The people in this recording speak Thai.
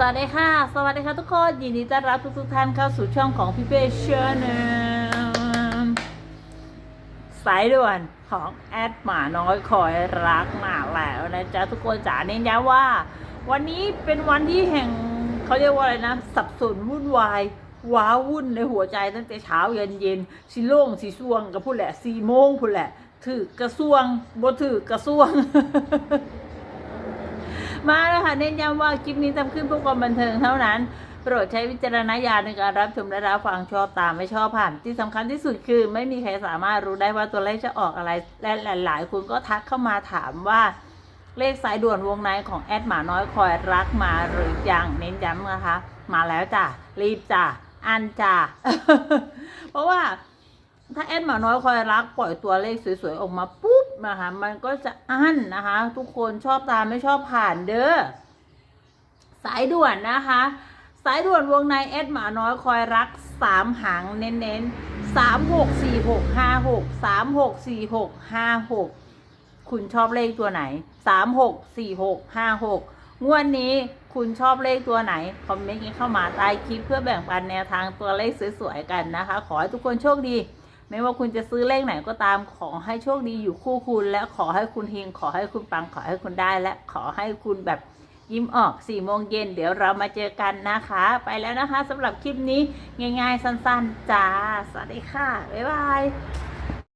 สวัสดีค่ะ สวัสดีค่ะทุกคน ยินดีต้อนรับทุกทุกท่านเข้าสู่ช่องของพี่เป้เชอร์เนสายด่วนของแอดหมาน้อยคอยรักมาแล้วนะจ๊ะทุกคนจ๋าเน้นย้ำว่า วันนี้เป็นวันที่แห่งเขาเรียกว่าอะไรนะ สับสนวุ่นวาย ว้าวุ่นในหัวใจตั้งแต่เช้าเย็นเย็นสิโล่งสิช่วงกับพูดแหละสีโมงพูดแหละ ถือกระทรวงบ่ถือกระทรวง มาแล้วค่ะเน้นย้ำว่าคลิปนี้ทำขึ้นเพื่อความบันเทิงเท่านั้น โปรดใช้วิจารณญาณในการรับชมและรับฟังชอบตามไม่ชอบผ่าน ที่สำคัญที่สุดคือ ไม่มีใครสามารถรู้ได้ว่าตัวเลขจะออกอะไรและหลายๆคุณก็ทักเข้ามาถามว่าเลขสายด่วนวงในของแอดหมาน้อยคอยรักมาหรือยังเน้นย้ำนะคะ มาแล้วจ้ะรีบจ้ะอันจ้ะเพราะว่าถ้าแอดหมาน้อยคอยรักปล่อยตัวเลขสวยๆออกมาปุ๊บ นะคะมันก็จะอั้นนะคะ ทุกคนชอบตามไม่ชอบผ่านเด้อสายด่วนนะคะ สายด่วนวงในแอดหมาน้อยคอยรักสามหางเน้นๆสามหกสี่หกห้าหกสามหกสี่หกห้าหกคุณชอบเลขตัวไหนสามหกสี่หกห้าหกงวดนี้คุณชอบเลขตัวไหน คอมเมนต์กันเข้ามาใต้คลิปเพื่อแบ่งปันแนวทางตัวเลขสวยๆกันนะคะ ขอให้ทุกคนโชคดี ไม่ว่าคุณจะซื้อเลขไหนก็ตามขอให้โชคดีอยู่คู่คุณ และขอให้คุณเฮงขอให้คุณปังขอให้คุณได้และขอให้คุณแบบยิ้มออก4ี่โมงเย็นเดี๋ยวเรามาเจอกันนะคะ ไปแล้วนะคะสำหรับคลิปนี้ง่าย ๆ สั้น ๆจ้าสวัสดีค่ะ บ๊ายบาย